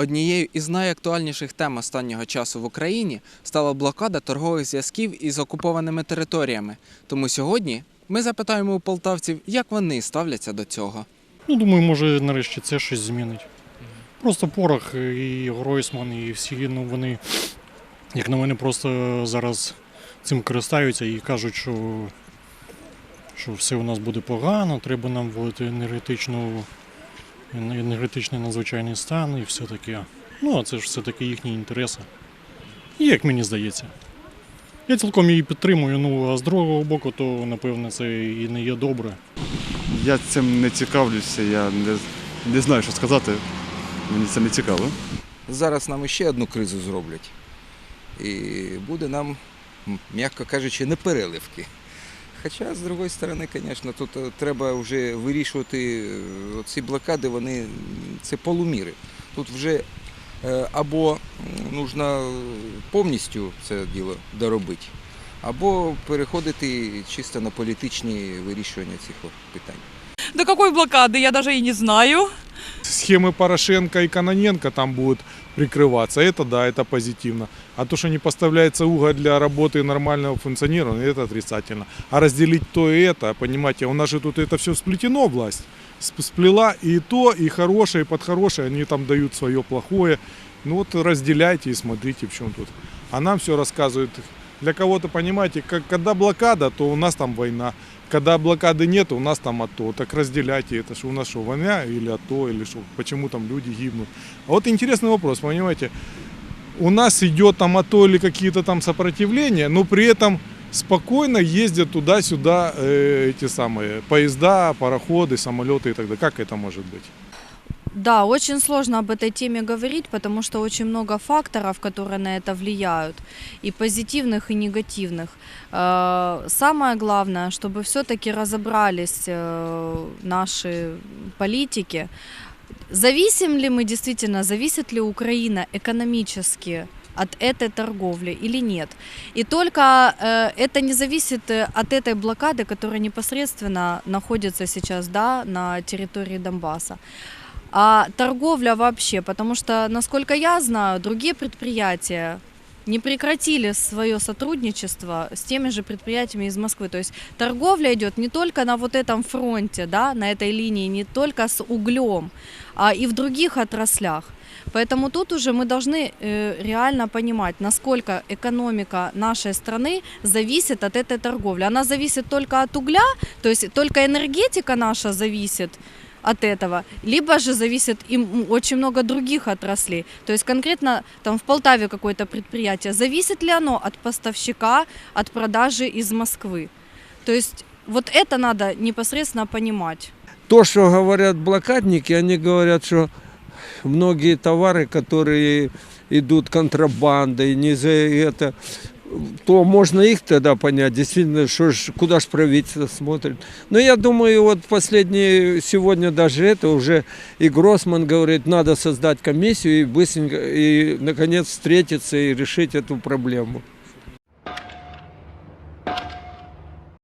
Однією із найактуальніших тем останнього часу в Україні стала блокада торгових зв'язків із окупованими територіями. Тому сьогодні ми запитаємо у полтавців, як вони ставляться до цього. Ну, думаю, може нарешті це щось змінить. Просто порох і Гройсман, і всі, ну вони, як на мене, просто зараз цим користаються і кажуть, що, що все у нас буде погано, треба нам вводити енергетичну, енергетичний надзвичайний стан і все таке. Ну, а це ж все-таки їхні інтереси. І як мені здається. Я цілком її підтримую, ну а з другого боку, то напевне це і не є добре. Я цим не цікавлюся, я не, не знаю, що сказати. Мені це не цікаво. Зараз нам ще одну кризу зроблять. І буде нам, м'яко кажучи, не переливки. Хоча, з другої сторони, звісно, тут е, треба вже вирішувати е, ці блокади, вони це полуміри. Тут вже е, або потрібно повністю це діло доробити, або переходити чисто на політичні вирішування цих питань. До какой блокады, я даже и не знаю. Схемы Порошенко и Каноненко там будут прикрываться. Это да, это позитивно. А то, что не поставляется уголь для работы нормального функционирования, это отрицательно. А разделить то и это, понимаете, у нас же тут это все сплетено, власть. Сп- Сплела и то, и хорошее, и под хорошее, они там дают свое плохое. Ну вот разделяйте и смотрите, в чем тут. А нам все рассказывают. Для кого-то, понимаете, когда блокада, то у нас там война. Когда блокады нет, у нас там АТО. Так разделяйте это, что у нас что, война или АТО, или что, почему там люди гибнут. А вот интересный вопрос, понимаете, у нас идет там АТО или какие-то там сопротивления, но при этом спокойно ездят туда-сюда э, эти самые поезда, пароходы, самолеты и так далее. Как это может быть? Да, очень сложно об этой теме говорить, потому что очень много факторов, которые на это влияют, и позитивных, и негативных. Э, Самое главное, чтобы все-таки разобрались э, наши политики, зависим ли мы действительно, зависит ли Украина экономически от этой торговли или нет. И только э, это не зависит э, от этой блокады, которая непосредственно находится сейчас да, на территории Донбасса а торговля вообще, потому что, насколько я знаю, другие предприятия не прекратили свое сотрудничество с теми же предприятиями из Москвы. То есть торговля идет не только на вот этом фронте, да, на этой линии, не только с углем, а и в других отраслях. Поэтому тут уже мы должны э, реально понимать, насколько экономика нашей страны зависит от этой торговли. Она зависит только от угля, то есть только энергетика наша зависит от этого, либо же зависит им очень много других отраслей. То есть конкретно там в Полтаве какое-то предприятие, зависит ли оно от поставщика, от продажи из Москвы. То есть вот это надо непосредственно понимать. то, что говорят блокадники, они говорят, что многие товары, которые идут контрабандой, не за это, то можно их тогда понять, действительно, что ж, куда же правительство смотрит. Но я думаю, вот последние, сегодня даже это уже и Гроссман говорит, надо создать комиссию и быстренько, и наконец встретиться и решить эту проблему.